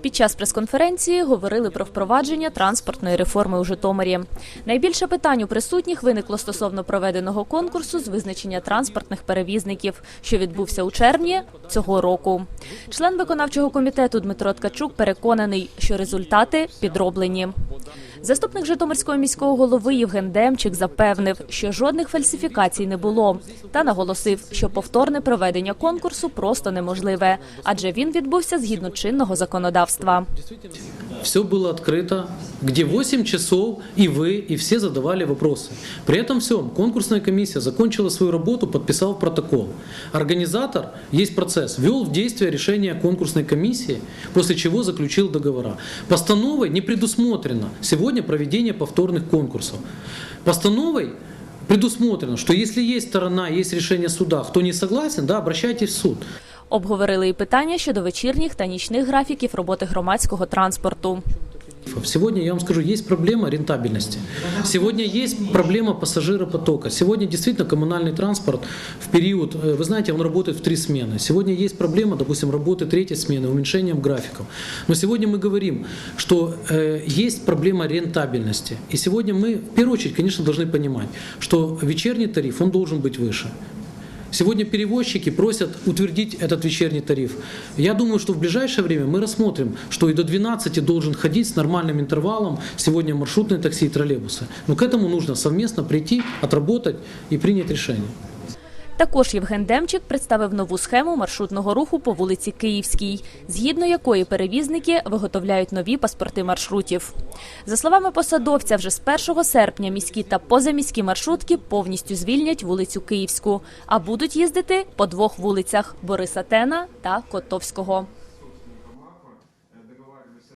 Під час прес-конференції говорили про впровадження транспортної реформи у Житомирі. Найбільше питань у присутніх виникло стосовно проведеного конкурсу з визначення транспортних перевізників, що відбувся у червні цього року. Член виконавчого комітету Дмитро Ткачук переконаний, що результати підроблені. Заступник Житомирського міського голови Євген Демчик запевнив, що жодних фальсифікацій не було, та наголосив, що повторне проведення конкурсу просто неможливе, адже він відбувся згідно чинного законодавства. Все было открыто, где 8 часов и вы, и все задавали вопросы. При этом всем конкурсная комиссия закончила свою работу, подписав протокол. Организатор, есть процесс, ввел в действие решение конкурсной комиссии, после чего заключил договора. Постановой не предусмотрено сегодня проведение повторных конкурсов. Постановой предусмотрено, что если есть сторона, есть решение суда, кто не согласен, да, обращайтесь в суд. Обговорили і питання щодо вечірніх та нічних графіків роботи громадського транспорту. Сегодня, я вам скажу, есть проблема рентабельности. Сегодня есть проблема пассажиропотока. Сегодня действительно коммунальный транспорт в период, э, вы знаете, он работает в три смены. Сегодня есть проблема, допустим, работы третьей смены, уменьшением графиков. Но сегодня мы говорим, что э, есть проблема рентабельности. И сегодня мы, в первую очередь, конечно, должны понимать, что вечерний тариф, он должен быть выше. Сегодня перевозчики просят утвердить этот вечерний тариф. Я думаю, что в ближайшее время мы рассмотрим, что и до 12 должен ходить с нормальным интервалом сегодня маршрутные такси и троллейбусы. Но к этому нужно совместно прийти, отработать и принять решение. Також Євген Демчик представив нову схему маршрутного руху по вулиці Київській, згідно якої перевізники виготовляють нові паспорти маршрутів. За словами посадовця, вже з 1 серпня міські та позаміські маршрутки повністю звільнять вулицю Київську, а будуть їздити по двох вулицях Бориса Тена та Котовського.